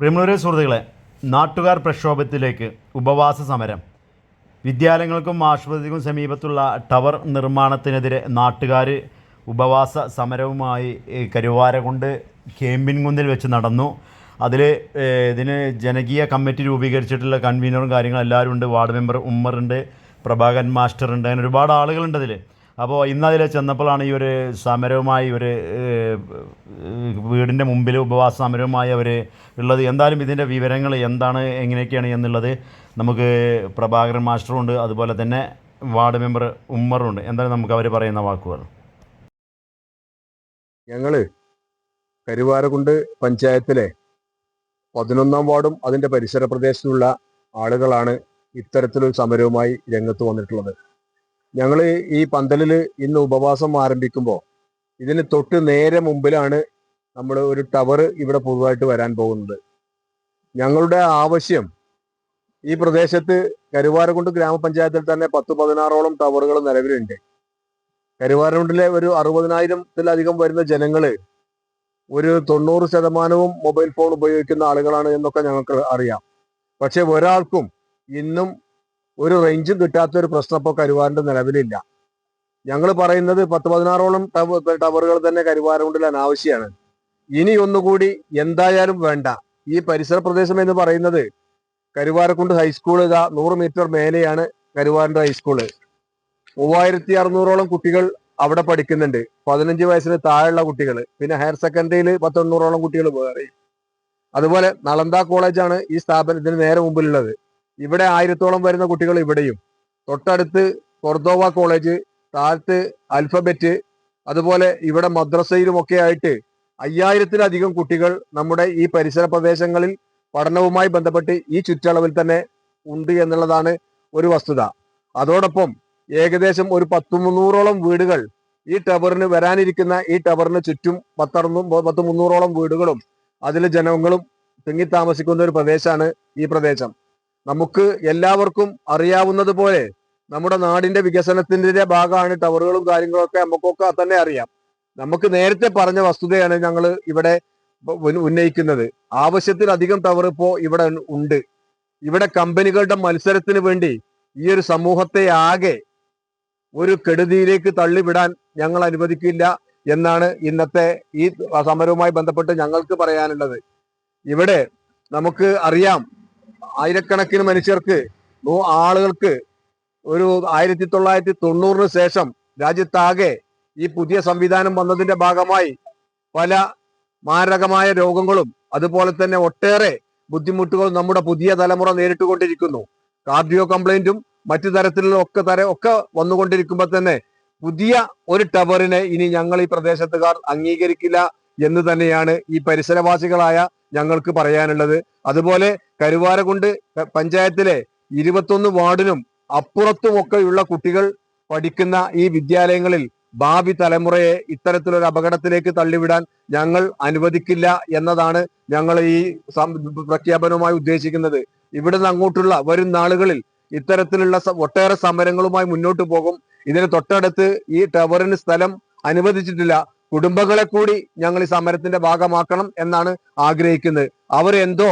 പ്രിയമുള്ളവരെ സുഹൃത്തുക്കളെ നാട്ടുകാർ പ്രക്ഷോഭത്തിലേക്ക് ഉപവാസ സമരം. വിദ്യാലയങ്ങൾക്കും ആശുപത്രിക്കും സമീപത്തുള്ള ടവർ നിർമ്മാണത്തിനെതിരെ നാട്ടുകാർ ഉപവാസ സമരവുമായി കരുവാരകുണ്ട് കേമ്പിൻകുന്നിൽ വെച്ച് നടന്നു. അതിൽ ഇതിന് ജനകീയ കമ്മിറ്റി രൂപീകരിച്ചിട്ടുള്ള കൺവീനറും കാര്യങ്ങളും എല്ലാവരും ഉണ്ട്. വാർഡ് മെമ്പർ ഉമ്മറുണ്ട് പ്രഭാകൻ മാസ്റ്റർ ഉണ്ട് അങ്ങനെ ഒരുപാട് ആളുകളുണ്ട് അതിൽ അപ്പോൾ ഇന്ന് അതിൽ ചെന്നപ്പോഴാണ് ഈ ഒരു സമരവുമായി ഒരു വീടിന്റെ മുമ്പിൽ ഉപവാസ സമരവുമായി അവർ ഉള്ളത്. എന്തായാലും ഇതിന്റെ വിവരങ്ങൾ എന്താണ് എങ്ങനെയൊക്കെയാണ് എന്നുള്ളത് നമുക്ക് പ്രഭാകരൻ മാസ്റ്ററും ഉണ്ട് അതുപോലെ തന്നെ വാർഡ് മെമ്പർ ഉമ്മറും ഉണ്ട് എന്തായാലും നമുക്ക് അവർ പറയുന്ന വാക്കുകൾ. ഞങ്ങൾ കരുവാരകുണ്ട് പഞ്ചായത്തിലെ പതിനൊന്നാം വാർഡും അതിന്റെ പരിസര പ്രദേശത്തുള്ള ആളുകളാണ് ഇത്തരത്തിലൊരു സമരവുമായി രംഗത്ത് വന്നിട്ടുള്ളത്. ഞങ്ങൾ ഈ പന്തലിൽ ഇന്ന് ഉപവാസം ആരംഭിക്കുമ്പോൾ ഇതിന് തൊട്ട് നേരെ മുമ്പിലാണ് നമ്മൾ ഒരു ടവർ ഇവിടെ പൊതുവായിട്ട് വരാൻ പോകുന്നത്. ഞങ്ങളുടെ ആവശ്യം ഈ പ്രദേശത്ത് കരുവാരകുണ്ട് ഗ്രാമപഞ്ചായത്തിൽ തന്നെ പത്ത് പതിനാറോളം ടവറുകൾ നിലവിലുണ്ട്. കരുവാരകുണ്ടിലെ ഒരു അറുപതിനായിരത്തിലധികം വരുന്ന ജനങ്ങൾ ഒരു തൊണ്ണൂറ് ശതമാനവും മൊബൈൽ ഫോൺ ഉപയോഗിക്കുന്ന ആളുകളാണ് എന്നൊക്കെ ഞങ്ങൾക്ക് അറിയാം. പക്ഷെ ഒരാൾക്കും ഇന്നും ഒരു റേഞ്ചും കിട്ടാത്ത ഒരു പ്രശ്നം ഇപ്പോൾ കരുവാറിന്റെ നിലവിലില്ല. ഞങ്ങൾ പറയുന്നത് പത്ത് പതിനാറോളം ടവ- ടവറുകൾ തന്നെ കരുവാരകുണ്ടിൽ അനാവശ്യമാണ്. ഇനി ഒന്നുകൂടി എന്തായാലും വേണ്ട. ഈ പരിസര പ്രദേശം എന്ന് പറയുന്നത് കരുവാരക്കുണ്ട് ഹൈസ്കൂൾ ഇതാ നൂറ് മീറ്റർ മേലെയാണ് കരുവാരന്റെ ഹൈസ്കൂൾ മൂവായിരത്തി അറുന്നൂറോളം കുട്ടികൾ അവിടെ പഠിക്കുന്നുണ്ട്. പതിനഞ്ച് വയസ്സിന് താഴെയുള്ള കുട്ടികൾ. പിന്നെ ഹയർ സെക്കൻഡറിയിൽ പത്തൊണ്ണൂറോളം കുട്ടികൾ വേറെ. അതുപോലെ നളന്ദ കോളേജാണ് ഈ സ്ഥാപനത്തിന് നേരെ മുമ്പിലുള്ളത്. ഇവിടെ ആയിരത്തോളം വരുന്ന കുട്ടികൾ ഇവിടെയും. തൊട്ടടുത്ത് കൊർദോവ കോളേജ് താഴത്ത് അൽഫബറ്റ് അതുപോലെ ഇവിടെ മദ്രസയിലും ഒക്കെ ആയിട്ട് അയ്യായിരത്തിലധികം കുട്ടികൾ നമ്മുടെ ഈ പരിസര പ്രദേശങ്ങളിൽ പഠനവുമായി ബന്ധപ്പെട്ട് ഈ ചുറ്റളവിൽ തന്നെ ഉണ്ട് എന്നുള്ളതാണ് ഒരു വസ്തുത. അതോടൊപ്പം ഏകദേശം ഒരു പത്ത് മുന്നൂറോളം വീടുകൾ ഈ ടവറിന് വരാനിരിക്കുന്ന ഈ ടവറിന് ചുറ്റും പത്തറുന്നൂ പത്ത് മുന്നൂറോളം വീടുകളും അതിൽ ജനങ്ങളും തിങ്ങി താമസിക്കുന്ന ഒരു പ്രദേശമാണ് ഈ പ്രദേശം. നമുക്ക് എല്ലാവർക്കും അറിയാവുന്നത് പോലെ നമ്മുടെ നാടിന്റെ വികസനത്തിന്റെ ഭാഗമാണ് ടവറുകളും കാര്യങ്ങളൊക്കെ നമുക്കൊക്കെ തന്നെ അറിയാം. നമുക്ക് നേരത്തെ പറഞ്ഞ വസ്തുതയാണ് ഞങ്ങൾ ഇവിടെ ഉന്ന- ഉന്നയിക്കുന്നത്. ആവശ്യത്തിലധികം ടവർ ഇപ്പോ ഇവിടെ ഉണ്ട്. ഇവിടെ കമ്പനികളുടെ മത്സരത്തിന് വേണ്ടി ഈ ഒരു സമൂഹത്തെ ആകെ ഒരു കെടുതിയിലേക്ക് തള്ളിവിടാൻ ഞങ്ങൾ അനുവദിക്കില്ല എന്നാണ് ഇന്നത്തെ ഈ സമരവുമായി ബന്ധപ്പെട്ട് ഞങ്ങൾക്ക് പറയാനുള്ളത്. ഇവിടെ നമുക്ക് അറിയാം ആയിരക്കണക്കിന് മനുഷ്യർക്ക് ആളുകൾക്ക് ഒരു ആയിരത്തി തൊള്ളായിരത്തി തൊണ്ണൂറിന് ശേഷം രാജ്യത്താകെ ഈ പുതിയ സംവിധാനം വന്നതിന്റെ ഭാഗമായി പല മാരകമായ രോഗങ്ങളും അതുപോലെ തന്നെ ഒട്ടേറെ ബുദ്ധിമുട്ടുകളും നമ്മുടെ പുതിയ തലമുറ നേരിട്ടുകൊണ്ടിരിക്കുന്നു. കാർഡിയോ കംപ്ലൈന്റും മറ്റു തരത്തിലുള്ള ഒക്കെ തര ഒക്കെ വന്നുകൊണ്ടിരിക്കുമ്പോൾ തന്നെ പുതിയ ഒരു ടവറിനെ ഇനി ഞങ്ങൾ ഈ പ്രദേശത്തുകാർ അംഗീകരിക്കില്ല എന്ന് തന്നെയാണ് ഈ പരിസരവാസികളായ ഞങ്ങൾക്ക് പറയാനുള്ളത്. അതുപോലെ കരുവാരകുണ്ട് പഞ്ചായത്തിലെ ഇരുപത്തൊന്ന് വാർഡിനും അപ്പുറത്തുമൊക്കെയുള്ള കുട്ടികൾ പഠിക്കുന്ന ഈ വിദ്യാലയങ്ങളിൽ ഭാവി തലമുറയെ ഇത്തരത്തിലൊരു അപകടത്തിലേക്ക് തള്ളിവിടാൻ ഞങ്ങൾ അനുവദിക്കില്ല എന്നതാണ് ഞങ്ങൾ ഈ പ്രഖ്യാപനവുമായി ഉദ്ദേശിക്കുന്നത്. ഇവിടുന്ന് അങ്ങോട്ടുള്ള വരും നാളുകളിൽ ഇത്തരത്തിലുള്ള ഒട്ടേറെ സമരങ്ങളുമായി മുന്നോട്ട് പോകും. ഇതിന് തൊട്ടടുത്ത് ഈ ടവറിന് സ്ഥലം അനുവദിച്ചിട്ടില്ല. കുടുംബങ്ങളെ കൂടി ഞങ്ങൾ ഈ സമരത്തിന്റെ ഭാഗമാക്കണം എന്നാണ് ആഗ്രഹിക്കുന്നത്. അവർ എന്തോ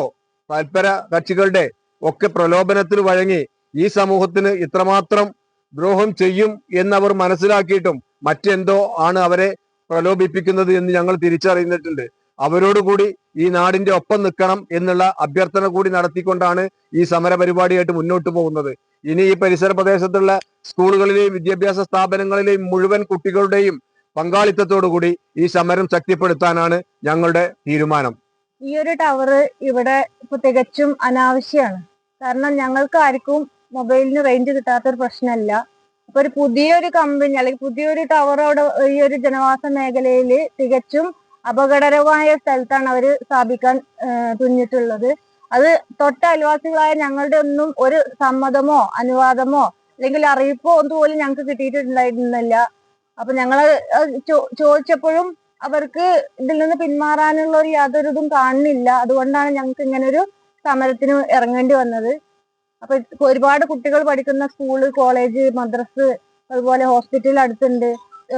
തൽപര കക്ഷികളുടെ ഒക്കെ പ്രലോഭനത്തിൽ വഴങ്ങി ഈ സമൂഹത്തിന് ഇത്രമാത്രം ദ്രോഹം ചെയ്യും എന്നവർ മനസ്സിലാക്കിയിട്ടും മറ്റെന്തോ ആണ് അവരെ പ്രലോഭിപ്പിക്കുന്നത് എന്ന് ഞങ്ങൾ തിരിച്ചറിയുന്നിട്ടുണ്ട്. അവരോടുകൂടി ഈ നാടിന്റെ ഒപ്പം നിൽക്കണം എന്നുള്ള അഭ്യർത്ഥന കൂടി നടത്തിക്കൊണ്ടാണ് ഈ സമര പരിപാടിയായിട്ട് മുന്നോട്ട് പോകുന്നത്. ഇനി ഈ പരിസര പ്രദേശത്തുള്ള സ്കൂളുകളിലെയും വിദ്യാഭ്യാസ സ്ഥാപനങ്ങളിലെയും മുഴുവൻ കുട്ടികളുടെയും പങ്കാളിത്തത്തോടു കൂടി ഈ സമരം ശക്തിപ്പെടുത്താനാണ് ഞങ്ങളുടെ തീരുമാനം. ഈ ഒരു ടവർ ഇവിടെ തികച്ചും അനാവശ്യമാണ്. കാരണം ഞങ്ങൾക്ക് ആർക്കും മൊബൈലിന് റേഞ്ച് കിട്ടാത്തൊരു പ്രശ്നമല്ല. അപ്പൊ ഒരു പുതിയൊരു കമ്പനി അല്ലെങ്കിൽ പുതിയൊരു ടവർ അവിടെ ഈ ഒരു ജനവാസ മേഖലയിൽ തികച്ചും അപകടകരമായ സ്ഥലത്താണ് അവർ സ്ഥാപിക്കാൻ തുനിഞ്ഞിട്ടുള്ളത് അത് തൊട്ട അയൽവാസികളായ ഞങ്ങളുടെ ഒന്നും ഒരു സമ്മതമോ അനുവാദമോ അല്ലെങ്കിൽ അറിയിപ്പോ ഒന്നും പോലും ഞങ്ങൾക്ക് കിട്ടിയിട്ടുണ്ടായിരുന്നില്ല. അപ്പൊ ഞങ്ങൾ ചോദിച്ചപ്പോഴും അവർക്ക് ഇതിൽ നിന്ന് പിന്മാറാനുള്ള ഒരു യാതൊരു ഇതും കാണുന്നില്ല. അതുകൊണ്ടാണ് ഞങ്ങൾക്ക് ഇങ്ങനെ ഒരു സമരത്തിന് ഇറങ്ങേണ്ടി വന്നത്. അപ്പൊ ഒരുപാട് കുട്ടികൾ പഠിക്കുന്ന സ്കൂൾ കോളേജ് മദ്രസ് അതുപോലെ ഹോസ്പിറ്റൽ അടുത്തുണ്ട്.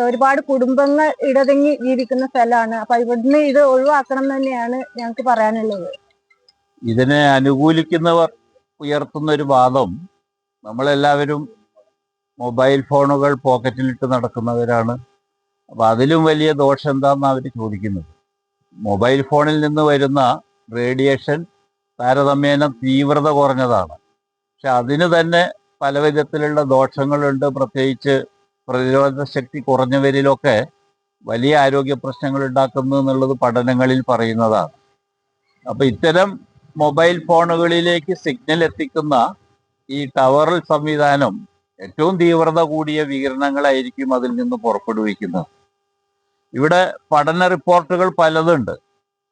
ഒരുപാട് കുടുംബങ്ങൾ ഇടതിങ്ങി ജീവിക്കുന്ന സ്ഥലമാണ്. അപ്പൊ ഇവിടുന്ന് ഇത് ഒഴിവാക്കണം തന്നെയാണ് ഞങ്ങൾക്ക് പറയാനുള്ളത്. ഇതിനെ അനുകൂലിക്കുന്നവർ ഉയർത്തുന്ന ഒരു വാദം നമ്മളെല്ലാവരും മൊബൈൽ ഫോണുകൾ പോക്കറ്റിലിട്ട് നടക്കുന്നവരാണ്. അപ്പൊ അതിലും വലിയ ദോഷം എന്താണെന്ന് അവർ ചോദിക്കുന്നത്? മൊബൈൽ ഫോണിൽ നിന്ന് വരുന്ന റേഡിയേഷൻ താരതമ്യേന തീവ്രത കുറഞ്ഞതാണ്. പക്ഷെ അതിന് തന്നെ പല വിധത്തിലുള്ള ദോഷങ്ങളുണ്ട്. പ്രത്യേകിച്ച് പ്രതിരോധ ശക്തി കുറഞ്ഞവരിലൊക്കെ വലിയ ആരോഗ്യ പ്രശ്നങ്ങൾ ഉണ്ടാക്കുന്നു എന്നുള്ളത് പഠനങ്ങളിൽ പറയുന്നതാണ്. അപ്പൊ ഇത്തരം മൊബൈൽ ഫോണുകളിലേക്ക് സിഗ്നൽ എത്തിക്കുന്ന ഈ ടവർ സംവിധാനം ഏറ്റവും തീവ്രത കൂടിയ വികിരണങ്ങളായിരിക്കും അതിൽ നിന്ന് പുറപ്പെടുവിക്കുന്നത്. ഇവിടെ പഠന റിപ്പോർട്ടുകൾ പലതുണ്ട്.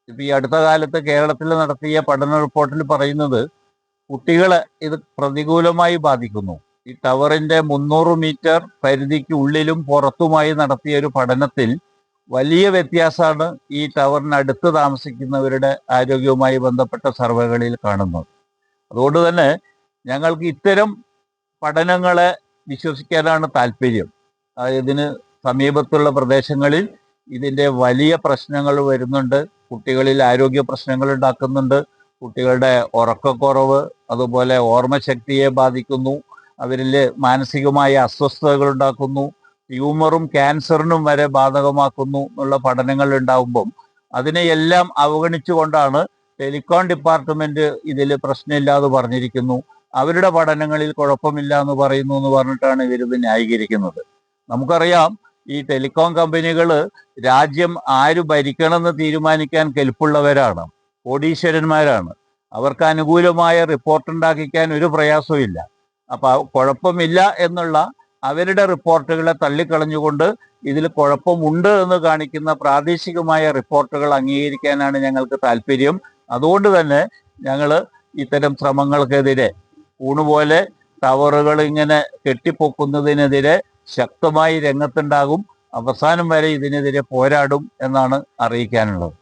ഇപ്പൊ ഈ അടുത്ത കാലത്ത് കേരളത്തിൽ നടത്തിയ പഠന റിപ്പോർട്ടിൽ പറയുന്നത് കുട്ടികളെ ഇത് പ്രതികൂലമായി ബാധിക്കുന്നു. ഈ ടവറിന്റെ മുന്നൂറ് മീറ്റർ പരിധിക്ക് ഉള്ളിലും പുറത്തുമായി നടത്തിയ ഒരു പഠനത്തിൽ വലിയ വ്യത്യാസമാണ് ഈ ടവറിനടുത്ത് താമസിക്കുന്നവരുടെ ആരോഗ്യവുമായി ബന്ധപ്പെട്ട സർവേകളിൽ കാണുന്നത്. അതുകൊണ്ട് തന്നെ ഞങ്ങൾക്ക് ഇത്തരം പഠനങ്ങളെ വിശ്വസിക്കാനാണ് താല്പര്യം. ഇതിന് സമീപത്തുള്ള പ്രദേശങ്ങളിൽ ഇതിന്റെ വലിയ പ്രശ്നങ്ങൾ വരുന്നുണ്ട്. കുട്ടികളിൽ ആരോഗ്യ പ്രശ്നങ്ങൾ ഉണ്ടാക്കുന്നുണ്ട്. കുട്ടികളുടെ ഉറക്കക്കുറവ് അതുപോലെ ഓർമ്മശക്തിയെ ബാധിക്കുന്നു. അവരിൽ മാനസികമായ അസ്വസ്ഥതകൾ ഉണ്ടാക്കുന്നു ട്യൂമറും ക്യാൻസറിനും വരെ ബാധകമാക്കുന്നു എന്നുള്ള പഠനങ്ങൾ ഉണ്ടാകുമ്പം അതിനെയെല്ലാം അവഗണിച്ചുകൊണ്ടാണ് ടെലികോം ഡിപ്പാർട്ട്മെന്റ് ഇതിൽ പ്രശ്നമില്ലാതെ പറഞ്ഞിരിക്കുന്നു. അവരുടെ പഠനങ്ങളിൽ കുഴപ്പമില്ല എന്ന് പറയുന്നു എന്ന് പറഞ്ഞിട്ടാണ് ഇവരിത് ന്യായീകരിക്കുന്നത്. നമുക്കറിയാം ഈ ടെലികോം കമ്പനികൾ രാജ്യം ആര് ഭരിക്കണമെന്ന് തീരുമാനിക്കാൻ കെൽപ്പുള്ളവരാണ്. കോടീശ്വരന്മാരാണ്. അവർക്ക് അനുകൂലമായ റിപ്പോർട്ട് ഉണ്ടാക്കിക്കാൻ ഒരു പ്രയാസവും അപ്പോൾ അപ്പൊ കുഴപ്പമില്ല എന്നുള്ള അവരുടെ റിപ്പോർട്ടുകളെ തള്ളിക്കളഞ്ഞുകൊണ്ട് ഇതിൽ കുഴപ്പമുണ്ട് എന്ന് കാണിക്കുന്ന പ്രാദേശികമായ റിപ്പോർട്ടുകൾ അംഗീകരിക്കാനാണ് ഞങ്ങൾക്ക് താല്പര്യം. അതുകൊണ്ട് തന്നെ ഞങ്ങൾ ഇത്തരം ശ്രമങ്ങൾക്കെതിരെ ഊണുപോലെ ടവറുകൾ ഇങ്ങനെ കെട്ടിപ്പൊക്കുന്നതിനെതിരെ ശക്തമായി രംഗത്തുണ്ടാകും. അവസാനം വരെ ഇതിനെതിരെ പോരാടും എന്നാണ് അറിയിക്കാനുള്ളത്.